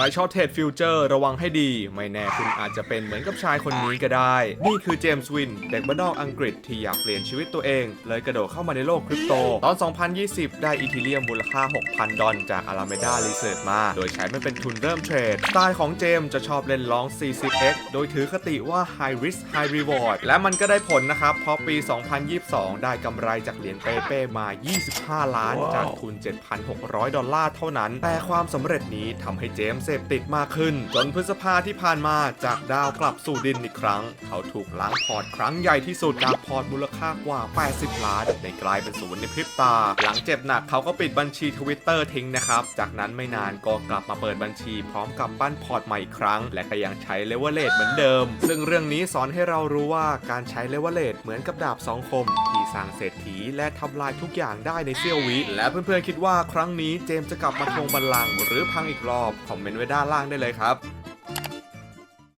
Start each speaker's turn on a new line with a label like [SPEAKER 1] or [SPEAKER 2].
[SPEAKER 1] รชอบเทรดฟิวเจอร์ระวังให้ดี ไม่แน่คุณอาจจะเป็นเหมือนกับชายคนนี้ก็ได้ นี่คือเจมส์วิน เด็กบ้านนอกอังกฤษที่อยากเปลี่ยนชีวิตตัวเอง เลยกระโดดเข้ามาในโลกคริปโต ตอน 2020 ได้อีทีเรียมมูลค่า 6,000 ดอลจาก Alameda Research มา โดยใช้มันเป็นทุนเริ่มเทรดสไตล์ของเจมส์จะชอบเล่นลอง 40x โดยถือคติว่า high risk high reward และมันก็ได้ผลนะครับ เพราะปี 2022 ได้กำไรจากเหรียญเปเป้มา 25 ล้าน จากทุน 7,600 ดอลลาร์เท่านั้น แต่ความสำเร็จนี้ทำให้เจมส์เสพติดมากขึ้น จนพฤษภาที่ผ่านมาจากดาวกลับสู่ดินอีกครั้ง เขาถูกล้างพอร์ตครั้งใหญ่ที่สุดจากพอร์ตมูลค่ากว่า 80 ล้านในกลายเป็นศูนย์ในพริบตา หลังเจ็บหนักเขาก็ปิดบัญชีทวิตเตอร์ทิ้งนะครับ จากนั้นไม่นานก็กลับมาเปิดบัญชีพร้อมกับปั้นพอร์ตใหม่อีกครั้ง และก็ยังใช้เลเวลเลตเหมือนเดิม ซึ่งเรื่องนี้สอนให้เรารู้ว่าการใช้เลเวลเลตเหมือนกับดาบสองคม ที่สร้างเศรษฐีและทำลายทุกอย่างได้ในเสี้ยววิและเพื่อนๆคิดว่าครั้งนี้เจมส์จะกลับมาทวงบัลลังก์หรือพังอีกรอบคอมเมนต์ไว้ด้านล่างได้เลยครับ